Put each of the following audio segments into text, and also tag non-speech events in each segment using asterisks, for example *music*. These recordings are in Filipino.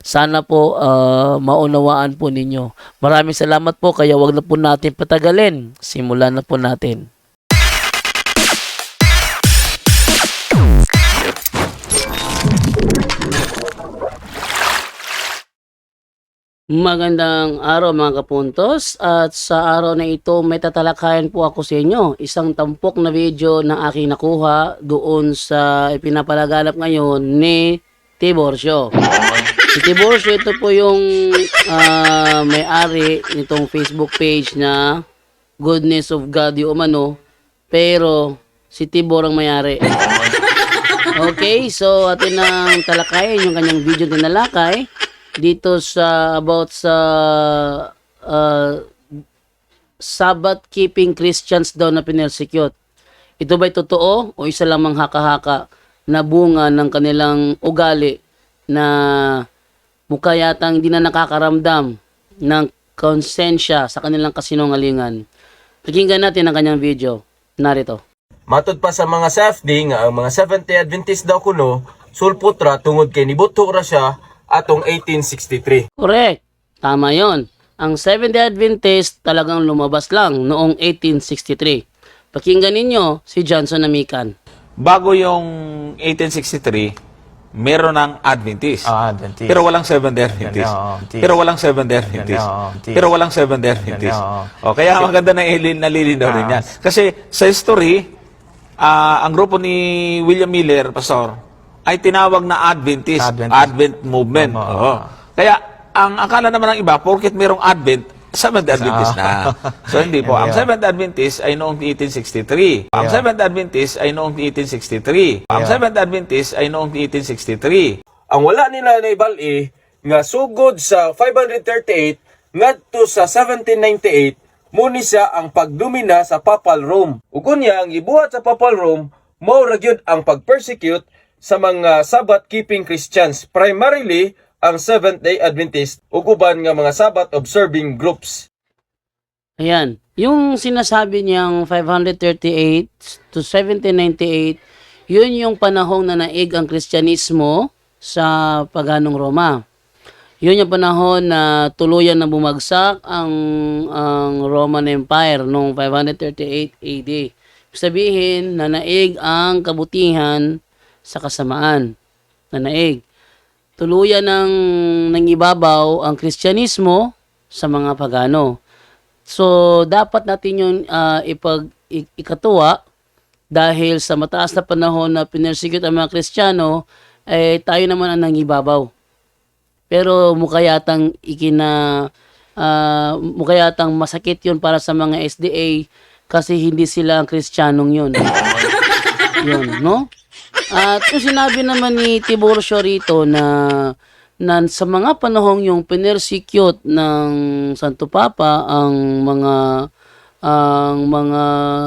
Sana po ah, maunawaan po ninyo. Maraming salamat po kaya wag na po natin patagalin. Simulan na po natin. Magandang araw mga kapuntos at sa araw na ito may tatalakayan po ako sa inyo. Isang tampok na video na aking nakuha doon sa ipinapalaganap ngayon ni Tiborcio. Si Tiborcio ito po yung ah, may-ari nitong Facebook page na Goodness of God yung umano pero si Tibor ang may-ari. Okay, so atin ang talakayin yung kanyang video na nalakay dito sa about sa uh, Sabbath keeping Christians daw na pinersecute. Ito ba'y totoo o isa lamang haka-haka na bunga ng kanilang ugali na mukha yatang hindi na nakakaramdam ng konsensya sa kanilang kasinungalingan. Pakinggan natin ang kanyang video. Narito. Matod pa sa mga SAFD nga ang mga Seventh Day Adventist daw kuno sulputra tungod kay nibuto ra siya atong 1863. Correct. Tama yon. Ang Seventh-day Adventist talagang lumabas lang noong 1863. Pakinggan ninyo si Johnson Namikan. bago yung 1863, meron ng Adventist. Ah, Adventist. Pero walang Seventh-day Adventist. Oo, Adventist. Pero walang Seventh-day Adventist. Adventist. Pero walang Seventh-day Adventist. oo. O, kaya maganda na ilin, nalilinaw rin yan. Kasi sa history, ah, ang grupo ni William Miller, Pastor, ay tinawag na Adventist. Adventist. Advent movement. Tama, Oo. Kaya, ang akala naman ng iba, porket merong Advent, Seventh Adventist na. So hindi po. Ang. Seventh Adventist ay noong 1863. Ang. Seventh Adventist ay noong 1863. Ang. Seventh Adventist ay noong 1863. Ang wala nila na ibali nga sugod sa 538 ngadto sa 1798 muni siya ang pagdomina sa Papal Rome. Ug unya ang ibuhat sa Papal Rome mao ra gyud ang pagpersecute sa mga Sabbath keeping Christians, primarily ang Seventh-day Adventist ug uban nga mga Sabbath observing groups. Ayan. Yung sinasabi niyang 538 to 1798, yun yung panahong na naig ang Kristyanismo sa paganong Roma. Yun yung panahon na tuluyan na bumagsak ang, ang Roman Empire noong 538 AD. Sabihin na naig ang kabutihan sa kasamaan. Na naig. Tuluyan ng nangibabaw ang Kristyanismo sa mga pagano. So, dapat natin yung ah, ipag ikatuwa dahil sa mataas na panahon na pinersecute ang mga Kristiyano, eh, tayo naman ang nangibabaw. Pero mukha yatang ikina ah, mukha yatang masakit yun para sa mga SDA kasi hindi sila ang Kristiyanong yun. *laughs* yun, no? At kung sinabi naman ni Tiburcio rito na na sa mga panahong yung pinersecute ng Santo Papa ang mga ang mga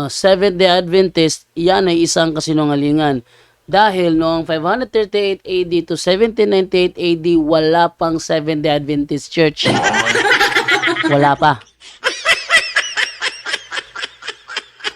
Seventh-day Adventist, yan ay isang kasinungalingan. Dahil noong 538 AD to 1798 AD, wala pang Seventh-day Adventist Church. Wala pa.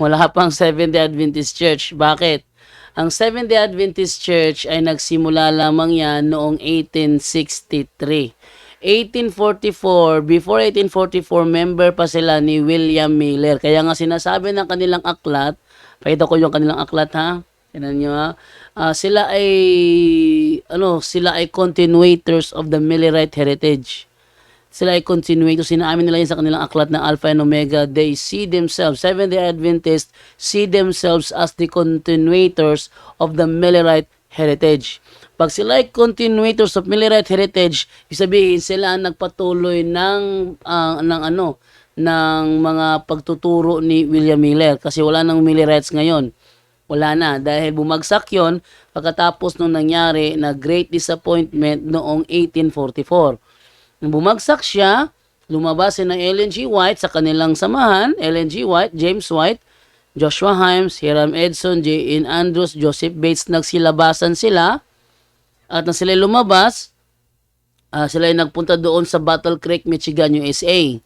Wala pang Seventh-day Adventist Church. Bakit? Ang Seventh-day Adventist Church ay nagsimula lamang yan noong 1863. 1844, before 1844, member pa sila ni William Miller. Kaya nga sinasabi ng kanilang aklat, pakita ko yung kanilang aklat ha. Tignan nyo ha. Ah, sila ay, ano, sila ay continuators of the Millerite heritage sila ay continuators. Sinaamin nila yun sa kanilang aklat na Alpha and Omega. They see themselves, Seventh-day Adventists, see themselves as the continuators of the Millerite heritage. Pag sila ay continuators of Millerite heritage, ibig sabihin sila ang nagpatuloy ng, ah, ng ano, ng mga pagtuturo ni William Miller kasi wala nang Millerites ngayon. Wala na dahil bumagsak yon pagkatapos nung nangyari na Great Disappointment noong 1844. Nung bumagsak siya, lumabas si ng Ellen G. White sa kanilang samahan, Ellen G. White, James White, Joshua Himes, Hiram Edson, J. N. Andrews, Joseph Bates, nagsilabasan sila. At nang sila lumabas, ah, sila ay nagpunta doon sa Battle Creek, Michigan, USA.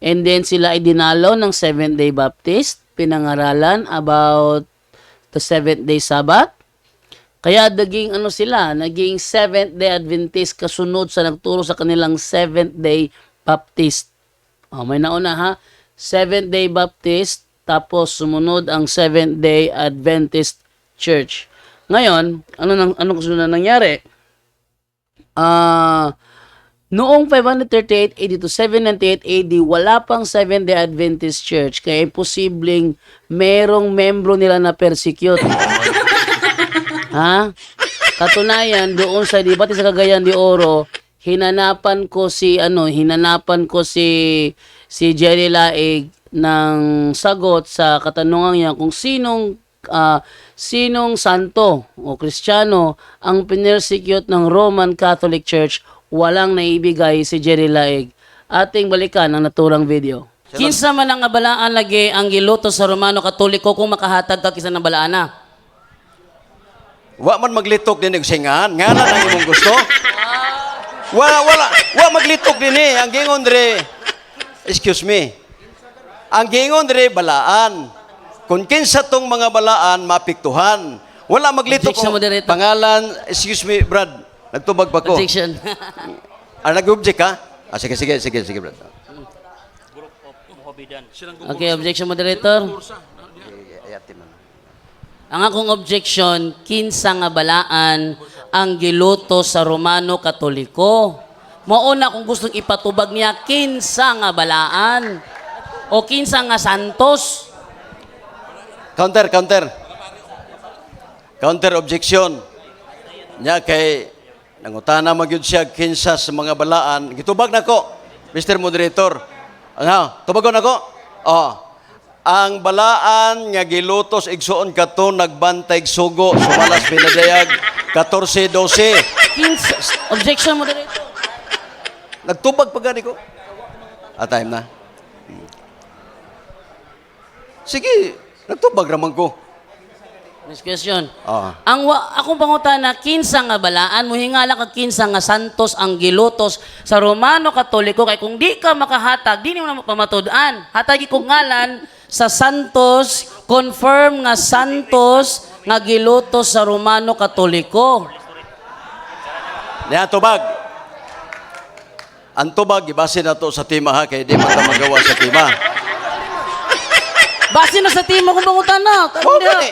And then sila ay dinalaw ng Seventh-day Baptist, pinangaralan about the Seventh-day Sabbath. Kaya naging ano sila, naging Seventh-day Adventist kasunod sa nagturo sa kanilang Seventh-day Baptist. Oh, may nauna ha. Seventh-day Baptist, tapos sumunod ang Seventh-day Adventist Church. Ngayon, ano nang ano kasunod na nangyari? Ah, noong 538 AD to 798 AD, wala pang Seventh-day Adventist Church kaya imposibleng merong membro nila na persecute. *laughs* ha? Katunayan, doon sa debate sa Cagayan de Oro, hinanapan ko si ano, hinanapan ko si si Jerry Laig ng sagot sa katanungan niya kung sinong ah, sinong santo o kristyano ang pinersecute ng Roman Catholic Church walang naibigay si Jerry Laig. Ating balikan ang naturang video. Kinsa man ang abalaan lagi ang giluto sa Romano Katoliko kung makahatag ka kisa ng balaana. Wa man maglitok din og singahan. Nga na ang imong gusto. Wala, wala. Wa maglitok din eh. Ang gingon dire, excuse me. Ang gingon dire, balaan. Kung kinsa tong mga balaan, mapiktuhan. Wala maglitok Objection, og moderator. pangalan, excuse me, Brad. Nagtubag pa ko. Objection. *laughs* Ah, nag-object ka? Ah, sige, sige, sige, sige, Brad. okay, objection moderator. Ang akong objection, kinsa nga balaan ang giluto sa Romano Katoliko. Mauna kung gustong ipatubag niya, kinsa nga balaan o kinsa nga santos. Counter, counter. Counter objection. Nya kay nangutana magyud siya kinsa sa mga balaan. Gitubag nako, Mr. Moderator. Ano, tubagon nako? Oh. Ang balaan nga gilutos igsuon kato nagbantay sugo sumalas pinadayag 14-12. Kinsa, objection moderator. Nagtubag pa gani ko. Ah, time na. Hmm. Sige, nagtubag raman ko. Next question. Ah. Ang wa, akong pangutana, kinsa nga balaan, muhingala ka kinsa nga santos ang gilutos sa Romano Katoliko, kay kung di ka makahatag, di mo na pamatud-an. Hatagi kong ngalan sa santos, confirm nga santos nga gilutos sa Romano Katoliko. Niya tubag. Ang tubag, ibase na to sa tima ha, kaya di man ta magawa sa tima. Base na sa timo kong pangutana. Oh, gani.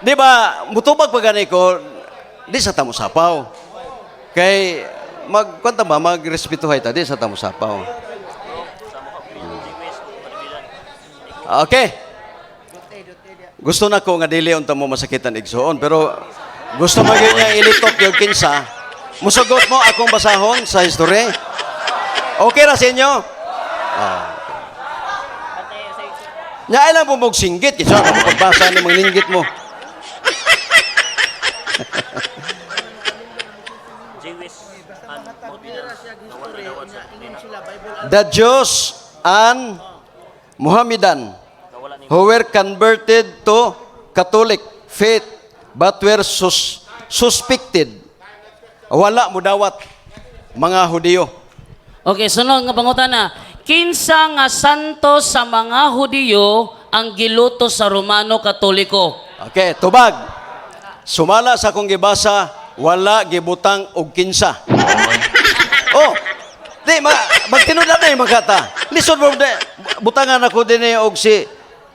Di ba, mutubag pa gani ko, di sa tamo sapaw. Kay, mag, kwanta ba, magrespetuhay ta, di sa tamo sapaw. Okay. Gusto na ko nga dili unta mo masakitan igsoon, pero gusto mo yun niya ilitok yung kinsa, musugot mo akong basahon sa history. Okay ra sa inyo? Ah. Nya ay lang mo mong singgit, kisa ka mo pagbasa ng mga linggit mo. The Jews and Mohammedan who were converted to Catholic faith but were sus- suspected. Wala mo dawat mga Hudiyo. Okay, sunod nga pangutana. Kinsa nga santos sa mga Hudiyo ang gilutos sa Romano Katoliko? Okay, tubag. Sumala sa akong gibasa, wala gibutang og kinsa. oh, di, ma, magtinud na yung mga kata. Listen mo, di, butangan ako din eh, og si,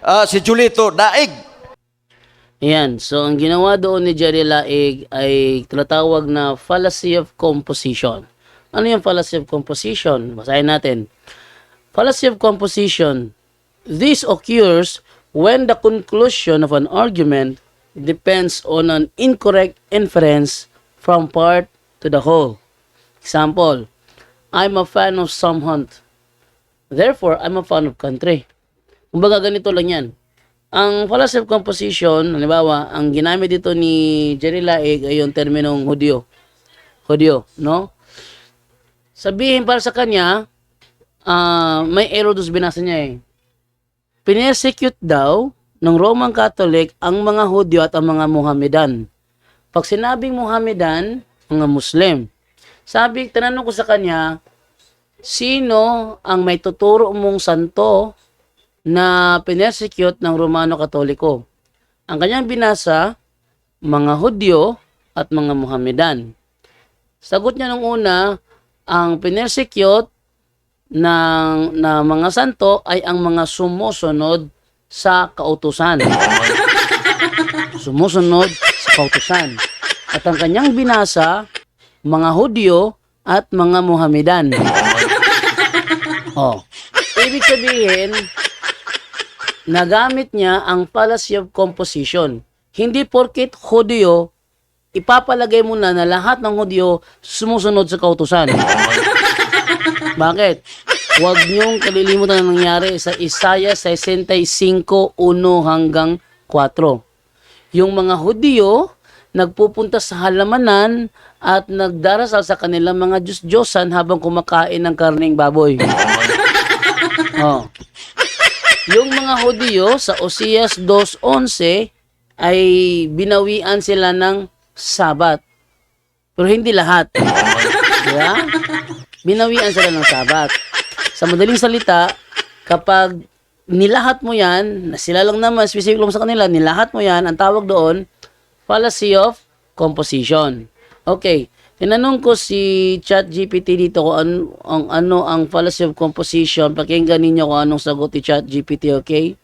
ah, si Julito, daig. Ayan, so ang ginawa doon ni Jerry Laig ay tinatawag na fallacy of composition. Ano yung fallacy of composition? Basahin natin. Fallacy of composition. This occurs when the conclusion of an argument depends on an incorrect inference from part to the whole. Example, I'm a fan of Sam Hunt. Therefore, I'm a fan of country. Kumbaga ganito lang yan. Ang fallacy of composition, halimbawa, ang ginamit dito ni Jerry Laig ay yung terminong Hudyo. Hudyo, no? Sabihin para sa kanya, ah, may sa binasa niya eh. Pinersecute daw ng Roman Catholic ang mga Hudyo at ang mga Muhammadan. Pag sinabing Muhammadan, mga Muslim. Sabi, tinanong ko sa kanya, sino ang may tuturo mong santo na pinersecute ng Romano Katoliko? Ang kanyang binasa, mga Hudyo at mga Muhammadan. Sagot niya nung una, ang pinersecute ng na mga santo ay ang mga sumusunod sa kautusan. *laughs* sumusunod sa kautusan. At ang kanyang binasa, mga Hudyo at mga Muhammadan. Oh. Ibig sabihin, nagamit niya ang fallacy of composition. Hindi porkit Hudyo, ipapalagay mo na na lahat ng Hudyo sumusunod sa kautusan. *laughs* Bakit? Huwag niyong kalilimutan ang nangyari sa Isaiah 65, 1 hanggang 4. Yung mga Hudyo, nagpupunta sa halamanan at nagdarasal sa kanilang mga Diyos-Diyosan habang kumakain ng karning baboy. *laughs* oh. Yung mga Hudyo sa Osias 2.11 ay binawian sila ng Sabat. Pero hindi lahat. Diba? Binawian sila ng Sabat. Sa madaling salita, kapag nilahat mo yan, na sila lang naman, specific lang sa kanila, nilahat mo yan, ang tawag doon, fallacy of composition. Okay, tinanong ko si ChatGPT dito kung ano ang, ano ang fallacy of composition. Pakinggan ninyo kung anong sagot ni ChatGPT, okay?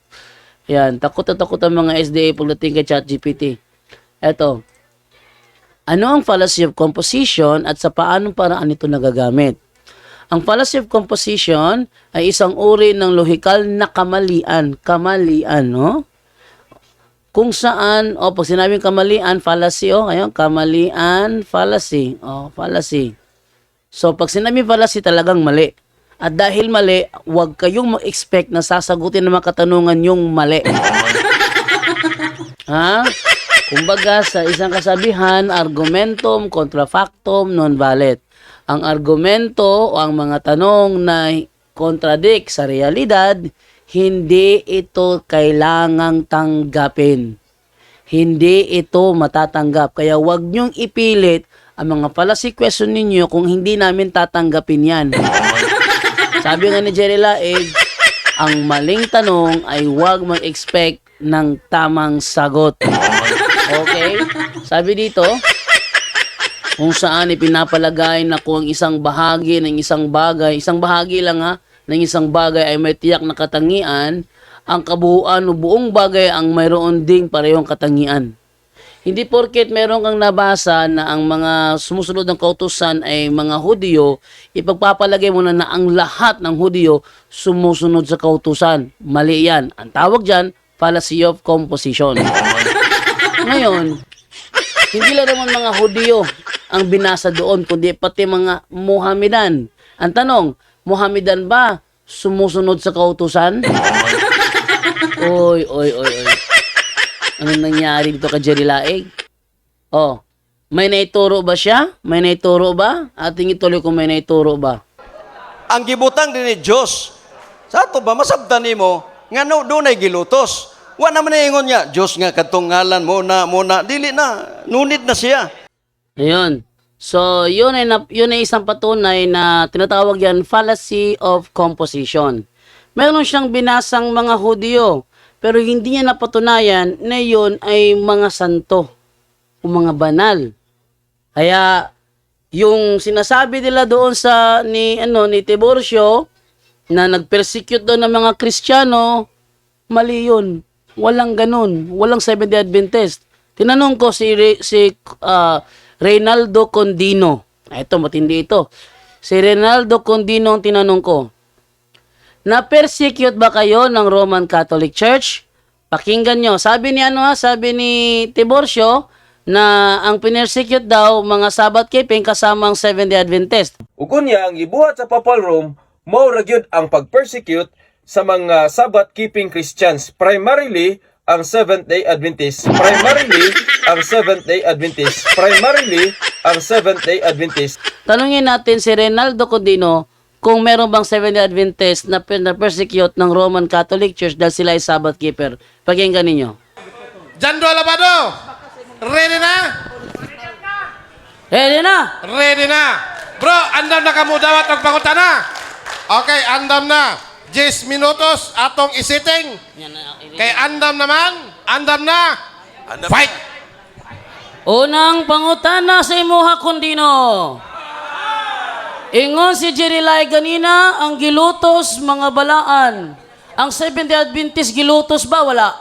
Yan, takot na takot ang mga SDA pagdating kay ChatGPT. Eto, ano ang fallacy of composition at sa paanong paraan ito nagagamit? Ang fallacy of composition ay isang uri ng lohikal na kamalian. Kamalian, no? Kung saan, o pag sinabing kamalian, fallacy, o, ngayon, kamalian, fallacy. O, fallacy. So, pag sinabing fallacy, talagang mali. At dahil mali, huwag kayong mag-expect na sasagutin ng mga katanungan yung mali. *laughs* ha? Kumbaga, sa isang kasabihan, argumentum contra factum non valet. Ang argumento o ang mga tanong na contradict sa realidad, hindi ito kailangang tanggapin. Hindi ito matatanggap. Kaya huwag niyong ipilit ang mga fallacy question ninyo kung hindi namin tatanggapin yan. *laughs* Sabi nga ni Jerry Laig, ang maling tanong ay huwag mag-expect ng tamang sagot. Okay? Sabi dito, kung saan ipinapalagay na kung ang isang bahagi ng isang bagay, isang bahagi lang ha, ng isang bagay ay may tiyak na katangian, ang kabuuan o buong bagay ang mayroon ding parehong katangian. Hindi porket meron kang nabasa na ang mga sumusunod ng kautusan ay mga Hudyo, ipagpapalagay mo na na ang lahat ng Hudyo sumusunod sa kautusan. Mali yan. Ang tawag dyan, fallacy of composition. *laughs* Ngayon, hindi lang naman mga Hudyo ang binasa doon, kundi pati mga Muhammadan. Ang tanong, Muhammadan ba sumusunod sa kautusan? *laughs* oy, oy, oy, oy. Anong nangyari dito kay Jerry Laig? Oh, may naituro ba siya? May naituro ba? Ating ituloy kung may naituro ba. Ang gibutang din ni Diyos. Sa ato ba, masabdan ni mo, nga no, doon ay gilutos. Wa naman na ingon niya, Diyos nga katong ngalan mo na, mo na, dili na, nunit na siya. Ayun. So, yun ay, yun ay isang patunay na tinatawag yan fallacy of composition. Meron siyang binasang mga Hudyo, pero hindi niya napatunayan na yun ay mga santo o mga banal. Kaya, yung sinasabi nila doon sa ni ano ni Tiburcio na nagpersecute doon ng mga Kristiyano, mali yun. Walang ganun. Walang Seventh-day Adventist. Tinanong ko si si ah, Reynaldo Condino. Ah, Ito, matindi ito. Si Reynaldo Condino ang tinanong ko. Na-persecute ba kayo ng Roman Catholic Church? Pakinggan nyo. Sabi ni ano ha, sabi ni Tiburcio na ang pinersecute daw mga Sabbath keeping kasama ang Seventh-day Adventist. Ug unya ang gibuhat sa Papal Rome mao ra gyud ang pag-persecute sa mga Sabbath-keeping Christians, primarily ang Seventh-day Adventist, primarily ang Seventh-day Adventist, primarily ang Seventh-day Adventist. Tanungin natin si Renaldo Codino kung meron bang Seventh-day Adventist na, na persecute ng Roman Catholic Church dahil sila ay Sabbath keeper. Pakinggan ninyo. Jando Alabado, ready na? Ready na! Ready na. Bro, andam na kamo dawat og pangutana. Okay, andam na. 10 minutos atong isiting. Kay andam naman, andam na. Fight! Unang pangutana sa imuha kundino. Ingon si Jerry Lai ganina ang gilutos mga balaan. Ang Seventh-day Adventist gilutos ba? Wala.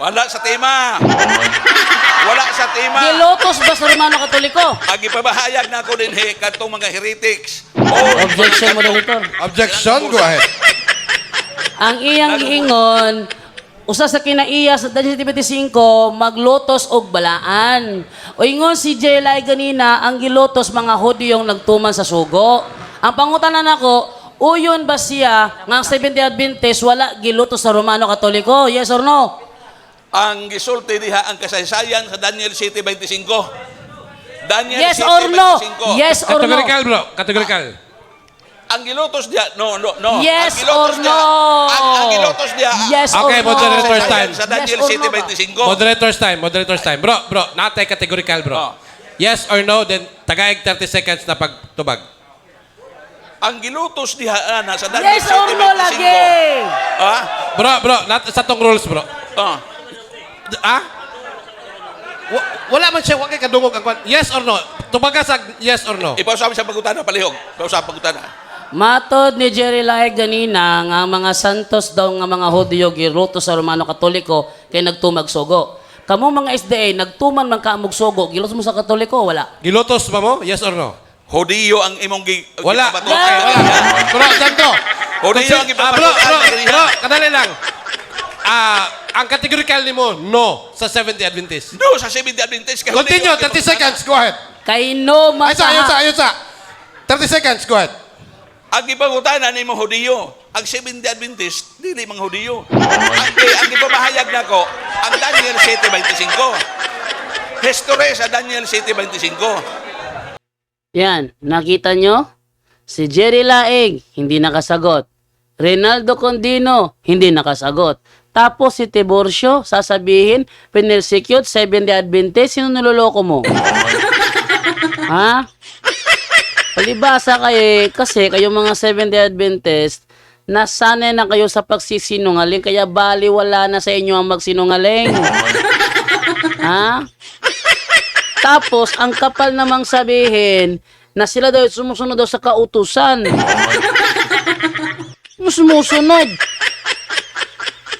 Wala sa tema. *laughs* Wala sa tema. Gilutos ba sa Romano Katoliko? Agi pabahayag na ako din he katong mga heretics. Oh, Objection, Moderator. Objection, go ahead. Ang iyang giingon, usa sa kinaiya sa Daniel 25, maglotos og balaan. O ingon si Jelay ganina, ang gilotos mga Hudyong nagtuman sa sugo. Ang pangutanan nako, uyon ba siya nga ang Seventh-day Adventist wala gilutos sa Romano Katoliko? Yes or no? Ang gisulti diha ang kasaysayan sa Daniel 7:25. Daniel Yes or no? 7:25. Yes or no? Categorical, bro. Categorical. Ang gilutos diha, no, no, no. Yes ang gilutos or diha- no? Ang, ang gilutos diha. Yes or Okay, no? moderator's Sa- time. Sa Daniel Yes or no ba? 7:25. Moderator's time, moderator's time. Bro, bro, natay categorical, bro. Oh. Yes or no, then tagaig 30 seconds na pagtubag. Ang gilutos diha ana sa Daniel Yes or no 7:25. lagi? Ah? Bro, bro, nat sa tong rules, bro. Ah. Ah? Wa- wala man siya, wag kay kadungog ang kwan. Yes or no? Tubaga sa yes or no. Ipausap sa pagutana palihog. Ipausap pagutana. Matod ni Jerry Lai ganina nga ang mga santos daw nga mga Hudyo giruto sa Romano Katoliko kay nagtumag sugo. Kamo mga SDA nagtuman man ka amog sugo, gilos mo sa Katoliko wala. Gilotos ba mo? Yes or no? Hodiyo ang imong gi Wala. wala. Bro, ganito. Hodiyo ang Ah, bro, bro, ipapatukan. bro, kadali lang. Ah, ang categorical ni mo, no, sa 70 Adventist. No, sa 7 Adventist. kay Continue, Hodiyo ang 30 seconds, go ahead. Kay no Ayun sa, ayun sa, ayun sa. 30 seconds, go ahead. Ang ipangutana ni mga Hudiyo, ang Seventh Day Adventist, dili mga Hudiyo. ang, ang ipamahayag na ko, ang Daniel 7.25. History sa Daniel 7.25. Yan, nakita nyo? Si Jerry Laig, hindi nakasagot. Renaldo Condino, hindi nakasagot. Tapos si Tiborcio, sasabihin, pinersecute, seven day Adventist, sino niloloko mo? *laughs* ha? Palibasa kayo, kasi kayo mga seven day Adventist, nasanay na kayo sa pagsisinungaling, kaya bali wala na sa inyo ang magsinungaling. *laughs* ha? Tapos, ang kapal namang sabihin na sila daw sumusunod daw sa kautusan. *laughs* Sumusunod.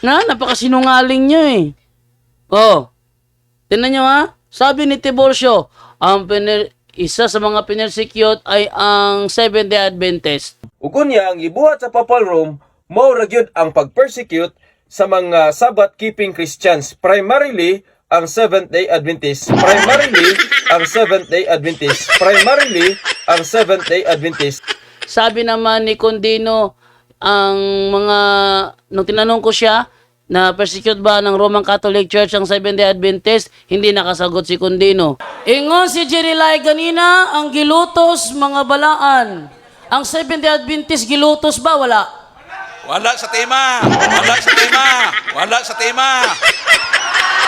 Na, napakasinungaling nyo eh. Oh, tinan nyo ha. Sabi ni Tiborcio, ang piner- isa sa mga pinersecute ay ang Seventh-day Adventist. Ug unya ang gibuhat sa Papal Rome mao ra gyud ang pag-persecute sa mga Sabbath-keeping Christians, primarily ang Seventh-day Adventist, primarily ang Seventh-day Adventist, primarily ang Seventh-day Adventist. Sabi naman ni Condino, ang mga, nung tinanong ko siya, na persecute ba ng Roman Catholic Church ang Seventh-day Adventist, hindi nakasagot si Condino. Ingon si Jerry Lai ganina, ang gilutos mga balaan. Ang Seventh-day Adventist gilutos ba? Wala. Wala sa tema. Wala sa tema. Wala sa tema.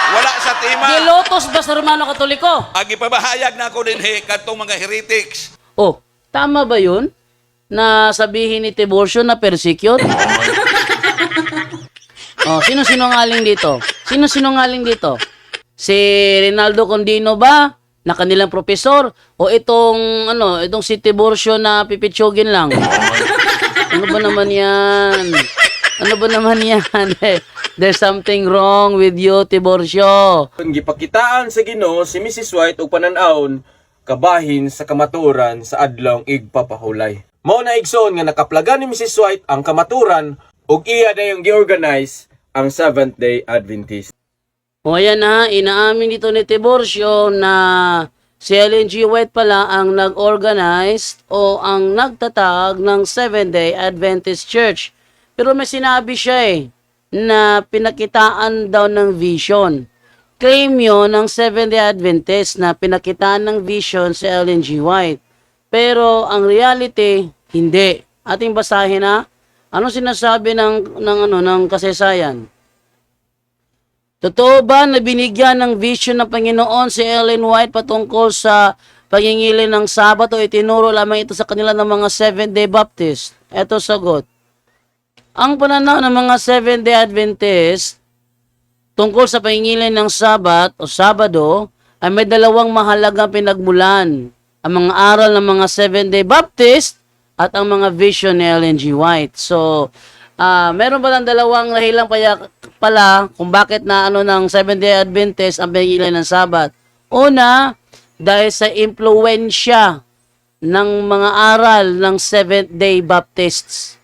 Wala sa tema. Gilutos ba sa Romano Katoliko? Ang ipamahayag na ako din he katong mga heretics. Oh, tama ba yun? Na sabihin ni Tiborcio na persecute? Oh, sino sinungaling dito? Sino sinungaling dito? Si Rinaldo Condino ba? Na kanilang profesor? O itong, ano, itong si Tiborcio na pipitsugin lang? Ano ba naman yan? Ano ba naman yan? *laughs* There's something wrong with you, Tiborcio. Ang gipakitaan sa Ginoo si Mrs. White og panan-awon kabahin sa kamaturan sa adlong igpapahulay. Mao na igsoon nga nakaplagan ni Mrs. White ang kamaturan ug iya dayong giorganize ang Seventh-day Adventist. O ayan na, inaamin dito ni Tiborcio na Si Ellen G. White pala ang nag-organize o ang nagtatag ng Seventh-day Adventist Church. Pero may sinabi siya eh, na pinakitaan daw ng vision. Claim yun ng Seventh-day Adventist na pinakitaan ng vision si Ellen G. White. Pero ang reality, hindi. Ating basahin na, ano sinasabi ng, ng, ano, ng kasaysayan? Totoo ba na binigyan ng vision ng Panginoon si Ellen White patungkol sa pangingili ng Sabat o itinuro lamang ito sa kanila ng mga Seventh-day Baptist? Ito sagot. Ang pananaw ng mga Seventh-day Adventist tungkol sa pangingili ng Sabat o Sabado ay may dalawang mahalagang pinagmulan. Ang mga aral ng mga Seventh-day Baptist at ang mga vision ni Ellen G. White. So, ah meron pa lang dalawang dahilan paya, pala kung bakit na ano ng Seventh-day Adventist ang pangingili ng Sabat. Una, dahil sa impluensya ng mga aral ng Seventh-day Baptists.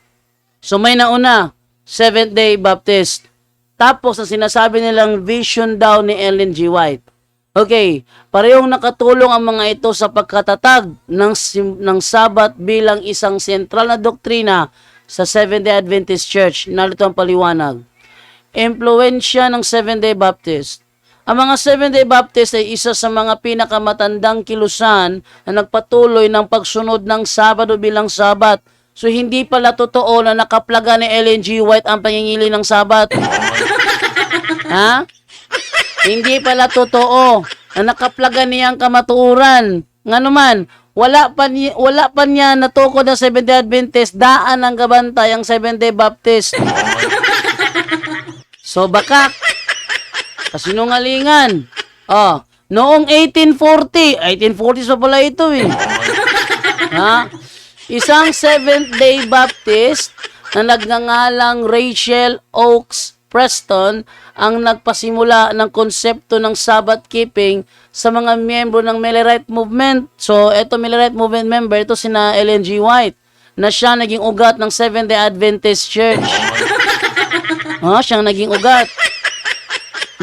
So may nauna, Seventh-day Baptist. Tapos ang sinasabi nilang vision daw ni Ellen G. White. Okay, parehong nakatulong ang mga ito sa pagkatatag ng, ng Sabat bilang isang sentral na doktrina sa Seventh-day Adventist Church. Narito ang paliwanag. Impluensya ng Seventh-day Baptist. Ang mga Seventh-day Baptist ay isa sa mga pinakamatandang kilusan na nagpatuloy ng pagsunod ng Sabado bilang Sabat. So hindi pala totoo na nakaplaga ni Ellen G. White ang pangingili ng Sabat. *laughs* ha? Hindi pala totoo na nakaplaga niya ang kamatuuran. Nga naman, wala pa, ni, wala pa niya natukod ng Seventh-day Adventist, daan ang gabantay ang Seventh-day Baptist. *laughs* so baka, kasinungalingan. Oh, noong 1840, 1840 pa pala ito eh. *laughs* ha? Isang Seventh-day Baptist na nagngangalang Rachel Oaks Preston ang nagpasimula ng konsepto ng Sabbath keeping sa mga miyembro ng Millerite Movement. So, eto Millerite Movement member, ito sina Ellen G. White, na siya naging ugat ng Seventh-day Adventist Church. oh, *laughs* siyang naging ugat.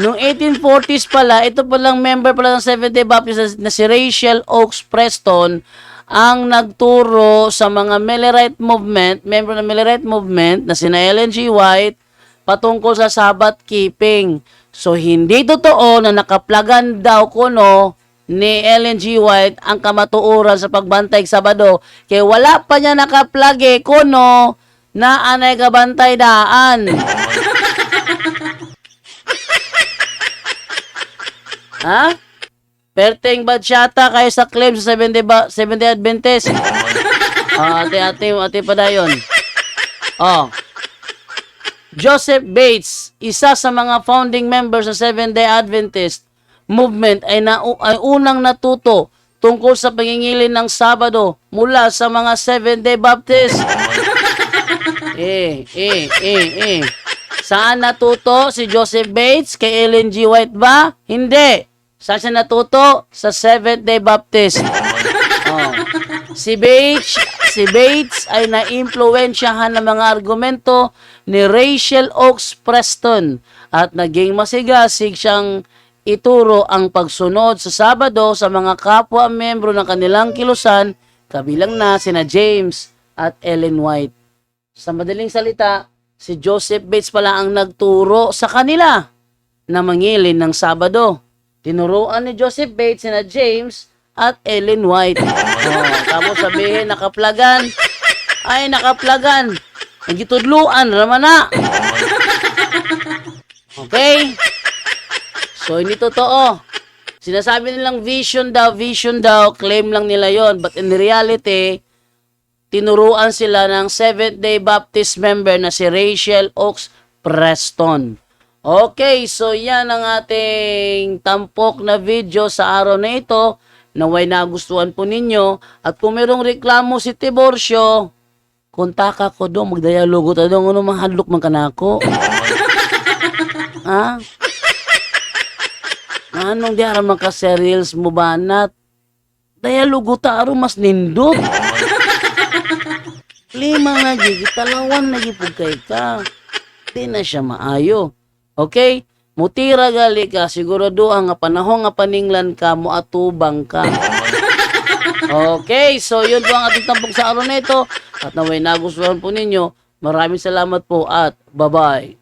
Noong 1840s pala, ito palang member pala ng Seventh-day Baptist na si Rachel Oaks Preston ang nagturo sa mga Millerite Movement, member ng Millerite Movement na sina Ellen G. White patungkol sa Sabbath keeping. So, hindi totoo na nakaplagan daw kuno ni Ellen G. White ang kamatuoran sa pagbantay sa Sabado. Kaya wala pa niya nakaplage kuno na anay kabantay daan. *laughs* ha? Perteng badsyata kayo sa claim sa 70 ba, 70 Adventist. Ah, ate, ate, ate pa na yun. Oh. Joseph Bates, isa sa mga founding members sa Seventh-day Adventist movement ay, na, ay unang natuto tungkol sa pangingilin ng Sabado mula sa mga Seventh-day Baptist. *laughs* eh, eh, eh, eh. Saan natuto si Joseph Bates? Kay Ellen G. White ba? Hindi. Saan siya natuto? Sa Seventh-day Baptist. *laughs* Oh. Si Bates, si Bates ay naimpluwensyahan ng mga argumento ni Rachel Oaks Preston at naging masigasig siyang ituro ang pagsunod sa Sabado sa mga kapwa membro ng kanilang kilusan kabilang na sina James at Ellen White. Sa madaling salita, si Joseph Bates pala ang nagturo sa kanila na mangilin ng Sabado. Tinuruan ni Joseph Bates sina James at Ellen White. Oh, tapos sabihin, nakaplagan. Ay, nakaplagan. Nagitudluan, raman na. Okay? So, hindi totoo. Sinasabi nilang vision daw, vision daw, claim lang nila yon But in reality, tinuruan sila ng Seventh-day Baptist member na si Rachel Oaks Preston. Okay, so yan ang ating tampok na video sa araw na ito. Naway nagustuhan po ninyo. At kung merong reklamo si Tiborcio, kontaka ko doon, magdialogo tayo doon, ano mahadlok man kanako. *laughs* ha? Anong di aram ka serials mo banat? Dialogo ta aron mas nindot. *laughs* Lima na gigi, talawan na gipug kay ka. Di na siya maayo. Okay? Mutira gali ka, siguraduhan nga panahon nga paninglan ka, muatubang ka. Okay, so yun po ang ating tampok sa araw na ito. At naway nagustuhan po ninyo. Maraming salamat po at bye-bye.